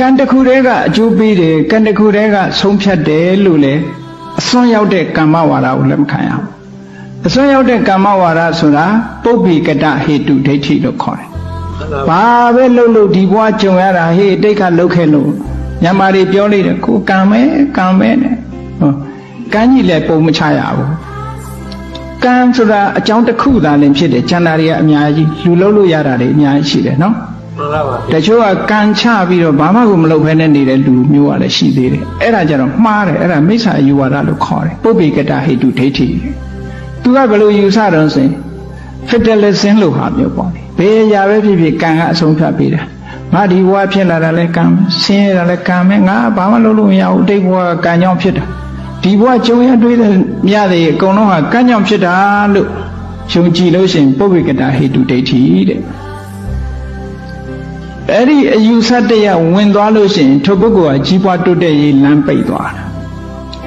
ကံတစ်ခုတည်းကအကျိုးပေးတယ်ကံတစ်ခုတည်းကဆုံးဖြတ်တယ်လို့လေအစွန်းရောက်တဲ့ကမ္မဝါဒကိုလက်မခံရဘူးအစွန်းရောက်တဲ့ကမ္မဝါဒဆိုတာပုပ္ပိကတဟေတုဒိဋ္ဌိလို့ခေါ်တယ်ဘာပဲလှုပ်လို့ဒီဘဝကြုံရတာဟေ့တိတ်ခလှုပ်ခဲ့လို့ညမာတွေပြောလိုက်တယ်ကိုကံမဲကံမဲနဲ့ဟောကံကြီးလည်းပုံမချရဘူးကံဆိုတာအကြောင်းတစ်ခုသာလင်ဖြစ်တယ်ကျန်တာတွေကအများကြီးလူလှုပ်လို့ရတာတွေအများကြီးရှိတယ်နော်မှန်ပါပါ တချို့ကကံချပြီးတော့ဘာမှကိုမလုပ်ဖဲနဲ့နေတဲ့လူမျိုးကလည်းရှိသေးတယ်အဲ့ဒါကြတော့မှားတယ်အဲ့ဒါမိစ္ဆာယူဝါဒလို့ခေါ်တယ်ပုပ္ပိကတဟိတုဒိဋ္ဌိသူကဘယ်လိုယူဆတော့ဆိုရင် fatalism လို့ဟာမျိုးပေါ့လေဘယ်အရာပဲဖြစ်ဖြစ်ကံကအဆုံးဖြတ်ပေးတာငါဒီဘဝဖြစ်လာတာလဲကံပဲဆင်းရဲတာလဲကံပဲငါဘာမှလုပ်လို့မရဘူးအတိတ်ဘဝကကံကြောင့်ဖြစ်တာဒီဘဝကြုံရတွေ့တဲ့မြရတဲ့အကုန်လုံးဟာကံကြောင့်ဖြစ်တာလို့ယုံကြည်လို့ရှိရင်ပုပ္ပိကတဟိတုဒိဋ္ဌိတဲ့ အဲ့ဒီအယူဆတရားဝင်သွားလို့ရှိရင်ထိုပုဂ္ဂိုလ်ကကြီးပွားတိုးတက်ရေးလမ်းပိတ်သွားတာ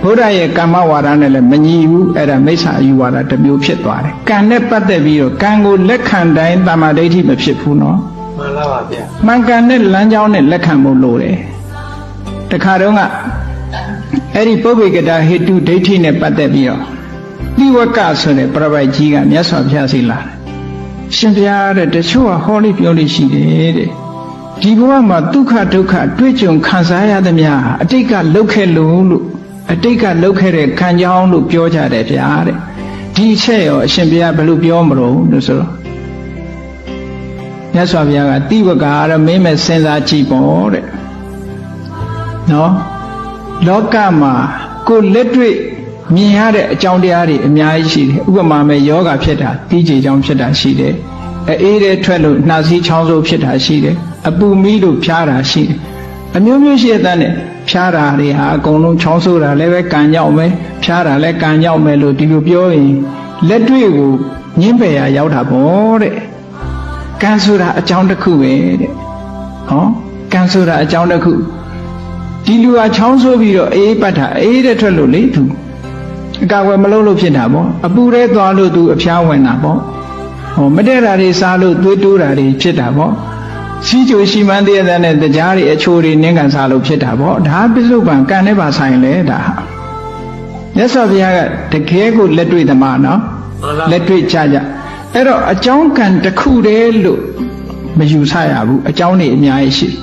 ဘုရားရဲ့ကမ္မဝါဒနဲ့လည်းမညီဘူးအဲ့ဒါမိစ္ဆာအယူဝါဒတစ်မျိုးဖြစ်သွားတယ်ကံနဲ့ပတ်သက်ပြီးတော့ကံကိုလက်ခံတိုင်းတမာဒိဋ္ဌိမဖြစ်ဘူးနော်မှန်ပါပါဗျာမှန်ကန်တဲ့လမ်းကြောင်းနဲ့လက်ခံဖို့လိုတယ်တခါတော့ကအဲ့ဒီပုဗ္ဗေကတာဟေတုဒိဋ္ဌိနဲ့ပတ်သက်ပြီးတော့တိဝကဆိုတဲ့ပြပိုက်ကြီးကမြတ်စွာဘုရားစီလာတယ်ရှင်ဘုရားတဲ့တချို့ကဟောလိပြောလိရှိတယ်တဲ့ ဒီဘဝမှာဒုက္ခဒုက္ခတွေ့ကြုံခံစားရသမျှဟာအတိတ်ကလုတ်ခဲ့လို့လို့အတိတ်ကလုတ်ခဲ့တဲ့ခံကြောင်းလို့ပြောကြတယ်ဗျာတဲ့ဒီအချက်ရောအရှင်ဘုရားဘယ်လိုပြောမလို့လို့ဆိုတော့မြတ်စွာဘုရားကတိဝကကတော့မင်းမဲ့စဉ်းစားကြည့်ပေါ့တဲ့နော်လောကမှာကိုယ်လက်တွေ့မြင်ရတဲ့အကြောင်းတရားတွေအများကြီးရှိတယ်ဥပမာမဲ့ယောဂဖြစ်တာပြီးကြည်ကြောင်းဖြစ်တာရှိတယ်အေးတဲ့ထွက်လို့နှာစီးချောင်းဆိုးဖြစ်တာရှိတယ် အပူမီးလို့ဖျားတာရှိတယ်အမျိုးမျိုးရှိတဲ့နဲ့ဖျားတာတွေဟာအကုန်လုံးချောင်းဆိုးတာလည်းပဲကံကြောက်မယ်ဖျားတာလည်းကံကြောက်မယ်လို့ဒီလိုပြောရင်လက်တွေ့ကိုညှင်းပယ်ရရောက်တာပေါ့တဲ့ကံဆိုတာအကြောင်းတစ်ခုပဲတဲ့ဟောကံဆိုတာအကြောင်းတစ်ခုဒီလူဟာချောင်းဆိုးပြီးတော့အေးပတ်တာအေးတဲ့ထွက်လို့လေသူအကာအကွယ်မလုပ်လို့ဖြစ်တာပေါ့အပူထဲသွားလို့သူအဖျားဝင်တာပေါ့ဟောမတည့်တာတွေစားလို့သွေးတိုးတာတွေဖြစ်တာပေါ့ စီးကြိုရှိမှန်းတည်းတဲ့နဲ့တရားတွေအချိုးတွေနင်းကန်စားလို့ဖြစ်တာပေါ့ဒါပစ္စုပန်ကံနဲ့ပါဆိုင်လေဒါဟာမြတ်စွာဘုရားကတကယ်ကိုလက်တွေ့သမားနော်မှန်ပါလက်တွေ့ကြကြအဲ့တော့အကြောင်းကံတစ်ခုတည်းလို့မယူဆရဘူးအကြောင်းတွေအများကြီးရှိတယ်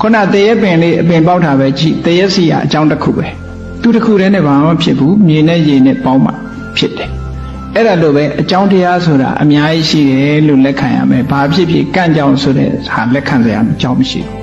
ခုနတရက်ပင်လေးအပင်ပေါက်တာပဲကြည့်တရက်စီကအကြောင်းတစ်ခုပဲသူတစ်ခုတည်းနဲ့ဘာမှဖြစ်ဘူးမြေနဲ့ရေနဲ့ပေါင်းမှဖြစ်တယ် အဲ့ဒါလိုပဲအကြောင်းတရားဆိုတာအများကြီးရှိတယ်လို့လက်ခံရမယ်ဘာဖြစ်ဖြစ်ကန့်ကြောင်ဆိုတဲ့ဟာလက်ခံစရာအကြောင်းမရှိဘူး